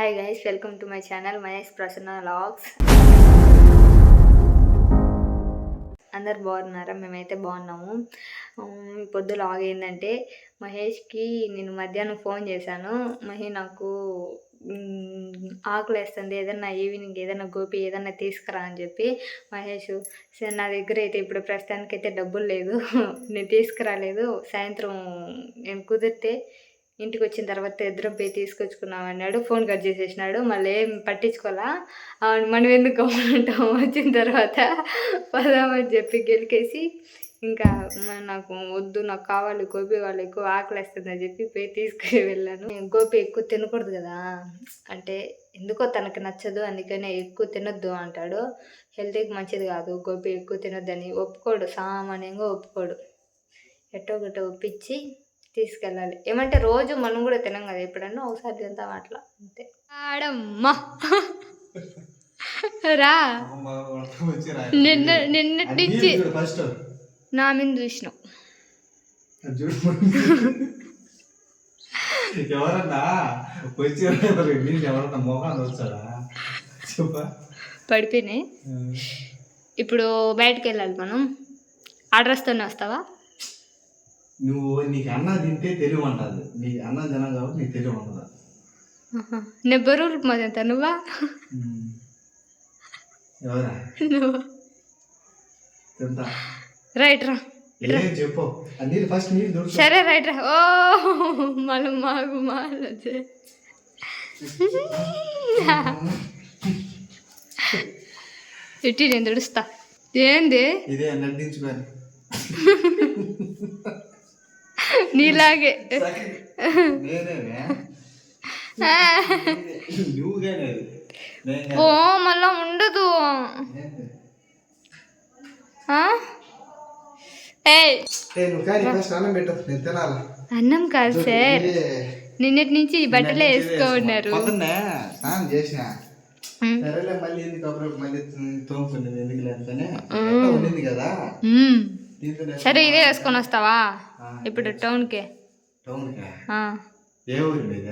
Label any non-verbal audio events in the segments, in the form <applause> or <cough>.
Hi guys welcome to my channel Mahesh Prasanna vlogs అందరు బాగున్నారా? మేమైతే బాగున్నాము. పొద్దు లాగ్ ఏంటంటే మహేష్కి నేను మధ్యాహ్నం ఫోన్ చేశాను. మహి నాకు ఆకులు వేస్తుంది. ఏదన్నా ఈవినింగ్ ఏదైనా గోపి ఏదన్నా తీసుకురా అని చెప్పి మహేష్ సరే నా దగ్గర అయితే ఇప్పుడు ప్రస్తుతానికైతే డబ్బులు లేదు. <laughs> నేను తీసుకురాలేదు. సాయంత్రం నేను కుదిరితే ఇంటికి వచ్చిన తర్వాత ఇద్దరం పోయి తీసుకొచ్చుకున్నాం అన్నాడు ఫోన్ కట్ చేసేసినాడు. మళ్ళీ ఏం పట్టించుకోవాలా మనం ఎందుకు గమ్మునుంటాం వచ్చిన తర్వాత పదామని చెప్పి గెలికేసి ఇంకా నాకు వద్దు నాకు కావాలి గోపి వాళ్ళు ఎక్కువ ఆకలిస్తుందని చెప్పి పోయి తీసుకుని వెళ్ళాను. గోపి ఎక్కువ తినకూడదు కదా. అంటే ఎందుకో తనకు నచ్చదు అందుకనే ఎక్కువ తినొద్దు అంటాడు. హెల్త్కి మంచిది కాదు గోపి ఎక్కువ తినొద్దని ఒప్పుకోడు సామాన్యంగా ఒప్పుకోడు. ఎట్టో ఒకటి ఒప్పించి తీసుకెళ్ళాలి. ఏమంటే రోజు మనం కూడా తినం కదా ఎప్పుడన్నా ఒకసారి తింటాం అట్లా. అంతే. ఆడమ్మా. <laughs> రా. నిన్న నిన్నటి నుంచి నా మీద చూసినావు. ఎవరన్నా వచ్చి ఎవరన్నా పడిపోయినాయి. ఇప్పుడు బయటకు వెళ్ళాలి మనం. ఆ డ్రెస్తోనే వస్తావా? నువ్వు నీకు అన్న తింటే తెలివి ఉంటుంది నీకు అన్నం తినం కాబట్టి నీకు తెలివి ఉంటుంది. నేను బరువు రూపం నువ్వా? ఎవరా? నువ్వు? తింటా. రైట్ రా. చెప్పు. నీళ్ళు ఫస్ట్ నీళ్ళు సరే రైట్ రా. ఓ మళ్ళీ మాగు మాల ఇట్టి నేను తుడుస్తా. ఏంది? ఇదే నీలాగే. ఓ మళ్ళా ఉండదు. అన్నం కాదు సార్. నిన్నటి నుంచి ఈ బట్టలే వేసుకో ఉన్నారు. పొద్దున్నే స్నానం చేసిన. ఉమ్. సరేలే మళ్ళీ ఎందుకు అప్పుడు మళ్ళీ తోముకునేది ఎందుకు ఉండింది కదా. సరే ఇదే వేసుకొని వస్తావా? ఇప్పుడు టౌన్కి. ఏ ఊరి మీద?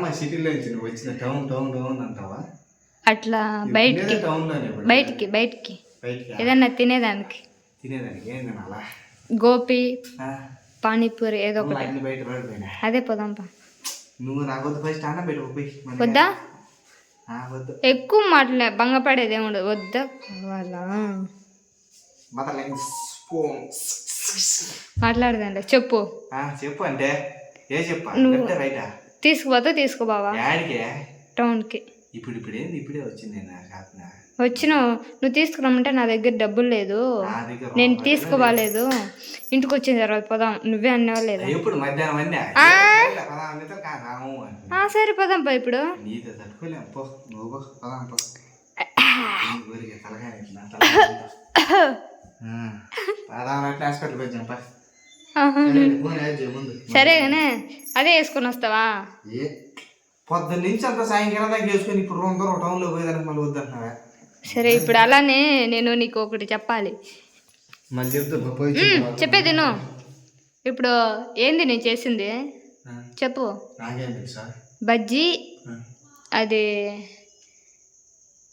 మా సిటీలో నువ్వు వచ్చిన టౌన్ టౌన్ టౌన్ అంటావా? అట్లా బయటికి. బయటికి బయటికి. ఏదన్నా తినేదానికి. తినేదానికి ఏం తినాలా గోపి పానీపూరి ఏదో ఒకటి. బయట అదే పోదాంపా నువ్వు ఫస్ట్ అన్నం మన- వద్దా? ఎక్కువ మాటలే భంగపడేది ఏముండదు. వద్దా? కావాలా మాట్లాడదండి చెప్పు. చెప్పు అంటే ఏ చెప్పా? నువ్వు- అంటే రైటా? తీసుకుపోతా తీసుకో బావా. టౌన్కి. ఇప్పుడు ఇప్పుడు ఏంది? ఇప్పుడే వచ్చింది వచ్చినావు. నువ్వు తీసుకురమ్మంటే నా దగ్గర డబ్బులు లేదు. నేను తీసుకోవాలేదు. ఇంటికి వచ్చిన తర్వాత పోదాం. నువ్వే అన్నావా లేదా? ఎప్పుడు? మధ్యాహ్నం సరే ఇప్పుడు. తట్టుకోలేము పదాం పో. నీ ఊరికి <laughs> సరే కానీ అదే వేసుకొని వస్తావా? పొద్దున్న నుంచి అంత సాయంకాలం దాకా చేసుకొని ఇప్పుడు రెండు దూరం టౌన్లో పోయేదానికి మళ్ళీ వద్దంటున్నావా? సరే ఇప్పుడు అలానే నేను నీకు ఒకటి చెప్పాలి. చెప్పేది నువ్వు ఇప్పుడు ఏంది నేను చేసింది? చెప్పు. బజ్జీ అది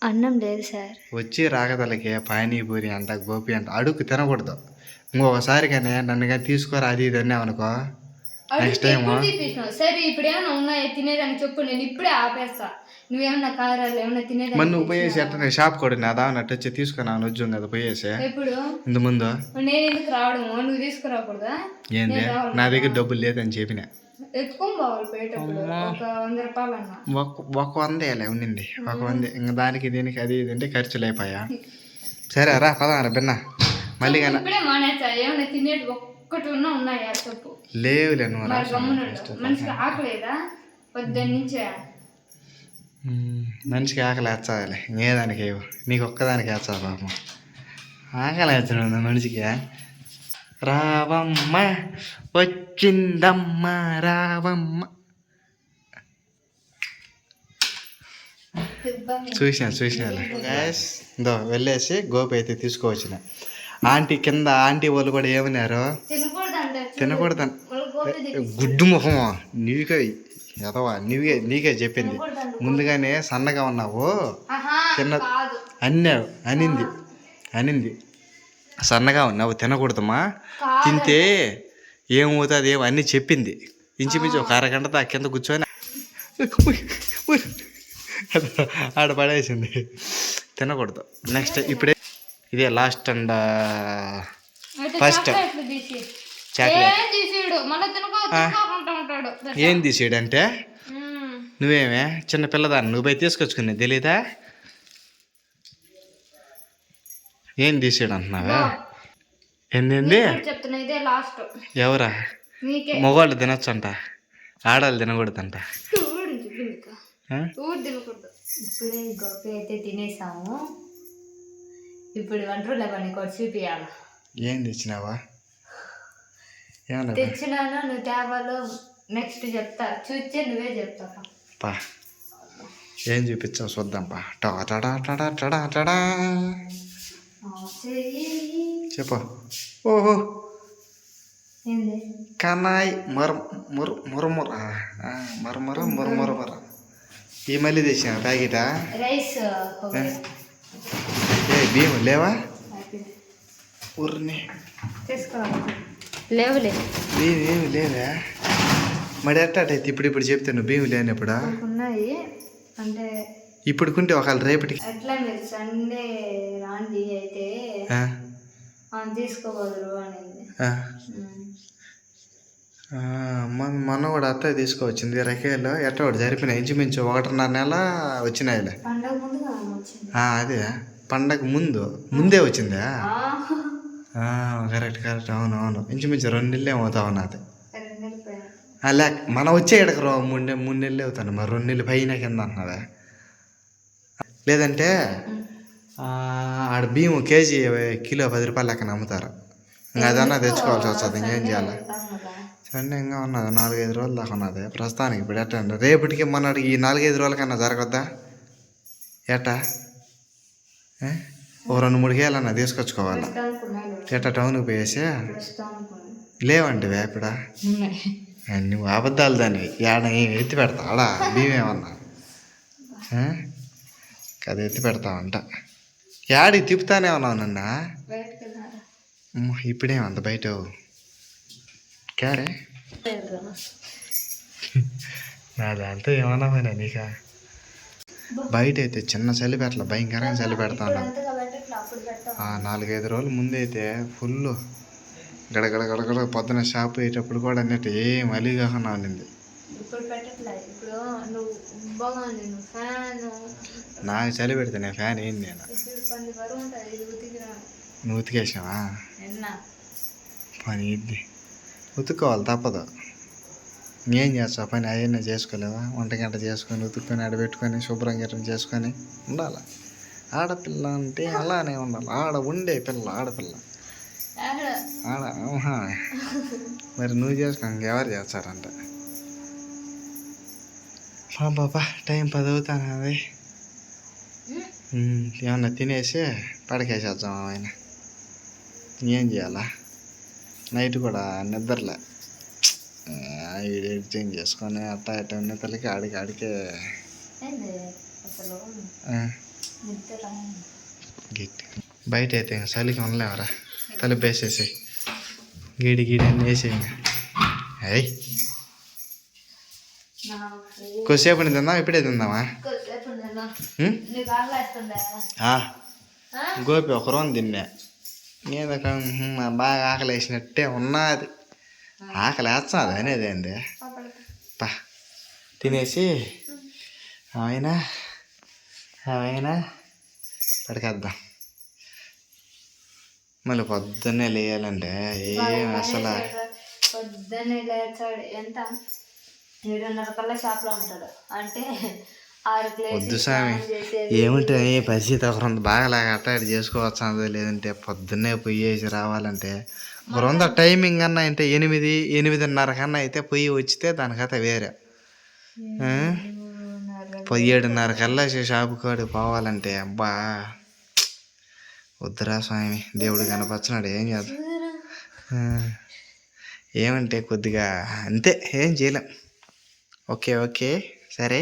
అన్నం లేదు సార్. వచ్చి రాగదలకి పానీపూరి అంట గోపి అంట అడుగు తినకూడదు. ఇంకొకసారి కానీ నన్ను కానీ తీసుకోరా అది ఇది అన్నావు అనుకో. నెక్స్ట్ టైం సరే ఇప్పుడు ఏమైనా ఉన్నాయో? తినేదాన్ని చెప్పు నేను ఇప్పుడే ఆపేస్తా. నువ్వేమన్నా కారాలు ఏమన్నా మరి తినేదాన్ని నువ్వు పోయేసి నేను షాప్ కూడా నా నట్టు వచ్చి తీసుకున్నాను ఉద్యోగం కదా పోయేసి. ఎప్పుడు? ఇంత ముందు. నేను ఎందుకు రావడము? నువ్వు తీసుకురాకూడదా? ఏంది. నా దగ్గర డబ్బులు లేదని చెప్పిన. ఎత్తుకొని పోవాలి పోయేటప్పుడు ఒక వంద రూపాయలు అన్న ఒక వంద ఉండింది. ఒక వంద ఇంకా దానికి దీనికి అది ఇది అంటే ఖర్చులు అయిపోయా సరే రా పదారా బిన్న మళ్ళీ కానీ ఇప్పుడే మానేసా. ఏమైనా తినేటి ఒక్కటి ఉన్నా ఉన్నాయా చెప్పు. లేవులే నువ్వు మనిషికి ఆకలేదా? పొద్దున్న నుంచే. మ్మ్. మనిషికి ఆకలి వేస్తాదిలే ఇంకేదానికి నీకు ఒక్కదానికి వేస్తా పాపం? ఆకలి వేస్తున్నాడు మనిషికి రావమ్మ వచ్చిందమ్మ రావమ్మ. చూసిన చూసిన. దో వెళ్ళేసి గోపి అయితే తీసుకోవచ్చిన. ఆంటీ కింద ఆంటీ వాళ్ళు కూడా ఏమన్నారు? తినకూడదు. గుడ్డు ముఖమా నీకు ఎదవా నీవే నీకే చెప్పింది. ముందుగానే సన్నగా ఉన్నావు. తిన్న కాదు అన్నావు అనింది. అనింది. సన్నగా ఉన్నావు తినకూడదమ్మా. తింటే ఏమవుతుంది ఏమో అన్నీ చెప్పింది. ఇంచుమించు ఒక అరగంట దాకా కింద కూర్చొని ఆడ పడేసింది. తినకూడదు. నెక్స్ట్ ఇప్పుడే ఇదే లాస్ట్ అండ్ ఫస్ట్ చాక్లెట్. ఏం తీసిడు? మ్మ్. నువ్వేమే? చిన్న పిల్లదాన్ని నువ్వు పోయి తీసుకొచ్చుకునే తెలీదా? ఏం తీసాడు అంటున్నావా ఏంది లాస్ట్ ఎవరా? నీకే. మగవాళ్ళు తినొచ్చంట ఆడవాళ్ళు తినకూడదంట. ఇప్పుడే గొప్ప అయితే తినేసాము. ఇప్పుడు వంటలు పని కూడా చూపియాలి ఏం తెచ్చినావా? తెచ్చినాను నువ్వు తేవాలో నెక్స్ట్ చెప్తా. చూస్తే నువ్వే చెప్తావా? పా. ఏం చూపించావు? చూద్దాం పా. టా టడా టడా టడా టడా చెప్పు ఓహో ఏంది కన్నాయ్ మర ముర మురముర మరమర మురముర మర ఈ మళ్ళీ తెచ్చిన ప్యాకెటా. ఏ బియ్యం లేవా. ఊరిని లేవులే బియ్యం ఏమి లేవా మరి ఎట్టాటైతే ఇప్పుడు ఇప్పుడు చెప్తే నువ్వు బియ్యం లేనప్పుడా ఉన్నాయి అంటే ఇప్పుడు కుంటే ఒకవేళ రేపటికి ఎట్లా మీరు సండే రాండి అయితే అనేది. మన మొన్న కూడా అత్తయ్య తీసుకువచ్చింది. రకేలు ఎట్ట ఒకటి జరిపినాయి ఇంచుమించు ఒకటిన్నర నెల వచ్చినాయిలే. అదే. పండగ ముందు. ముందే వచ్చిందా? Correct correct. అవును అవును. ఇంచుమించు రెండు నెలలు ఏమవుతా ఉన్నది. రెండు నెలలు పోయినాయి. ఆ, లేక మనం వచ్చే ఇక్కడికి మూడు మూడు నెలలు అవుతాను. మరి రెండు నెలలు పైన కింద అంటున్నావా లేదంటే ఆడ బియ్యం కేజీ కిలో పది రూపాయలు లెక్కన అమ్ముతారు ఇంకా అదన్నా తెచ్చుకోవాల్సి వస్తుంది ఇంకేం చేయాలి. సండే ఇంకా ఉన్నది? నాలుగైదు రోజులు దాకా ఉన్నది? ప్రస్తుతానికి ఇప్పుడు ఎట్ట? రేపటికి మొన్నటికి ఈ నాలుగైదు రోజులకన్నా జరగద్దా? ఎట్టా? ఓ రెండు మూడు కేలన్నా తీసుకొచ్చుకోవాలా. ఎట్టా టౌన్కి పోయేసి. లేవండి వేపడా ఉన్నాయి. నువ్వు అబద్ధాలు దాన్ని ఏడ ఏం ఎత్తి పెడతా ఆడా బియ్యం ఏమన్నా? ఏ? అది ఎత్తి పెడతామంట యాడి తిప్పుతానే ఉన్నావు నన్న? బయటకు అంత బయట క్యారే నా దాంతో ఏమన్నా పోయినా నీకా? బయట అయితే చిన్న చలి పెట్టల భయంకరంగా చలి పెడతా నాలుగైదు రోజుల ముందు అయితే ఫుల్ గడగడ గడగడ పొద్దున షాప్ అయ్యేటప్పుడు కూడా అన్నట్టు ఏం అలీగా ఉన్నా ఉండింది నాకు చలి పెడితే నేను ఫ్యాన్ ఏంది నేను నువ్వు ఉతికేసావా పని ఇది ఉతుక్కోవాలి తప్పదు. ఇంకేం చేస్తావు? పని అవన్నీ చేసుకోలేవా? వంట గంట చేసుకొని ఉతుక్కొని ఆడబెట్టుకొని శుభ్రం గిట్రం చేసుకొని ఉండాలి? ఆడపిల్ల అంటే అలానే ఉండాలి. ఆడ ఉండే పిల్ల ఆడపిల్ల. ఆడ. మరి నువ్వు చేసుకో ఇంకెవరు చేస్తారంట? బాబా టైం పది అవుతాను అది ఏమన్నా తినేసి పడకేసేద్దాం ఆయన ఏం చేయాలా నైట్ కూడా నిద్రలే ఎడిటింగ్ చేసుకొని అట్టా ఇట్ట నిద్రలకి ఆడికి ఆడికే గట్టి బయట అయితే ఇంకా చలికి ఉండలేవరా తలుపు వేసేసి గీడి గీడి అన్నీ వేసి ఇంకా అయ్యి కొద్దిసేపు తిందాం ఇప్పుడే తిందామా? గోపి ఒక రోజు తిన్నా. నేను బాగా ఆకలి వేసినట్టే ఉన్నది. ఆకలి వేస్తుంది అనేది ఏంది. పా. తినేసి అయినా అయినా పడకేద్దాం. మళ్ళీ పొద్దున్నే లేయాలంటే ఏం అసలు? పొద్దున్నే లేచాడు. ఎంత? ఏడున్నర కల్లా షాప్లో ఉంటాడు. అంటే ఆరు వద్దు స్వామి. ఏమిటి ఏ పరిస్థితి ఒక రెండు బాగా ఇటు చేసుకోవచ్చు అన్నది లేదంటే పొద్దున్నే పోయేసి రావాలంటే. వంద టైమింగ్ అన్న? అంటే ఎనిమిది ఎనిమిదిన్నర కన్నా అయితే పొయ్యి వచ్చితే దానికైతే వేరే. ఆ? పదిహేడున్నర కల్లా షాపు కాడికి పోవాలంటే అబ్బా. వద్దురా స్వామి దేవుడు కనపచ్చినాడు ఏం చేద్దాం. ఏమంటే కొద్దిగా అంతే ఏం చేయలేం. Okay okay. సరే.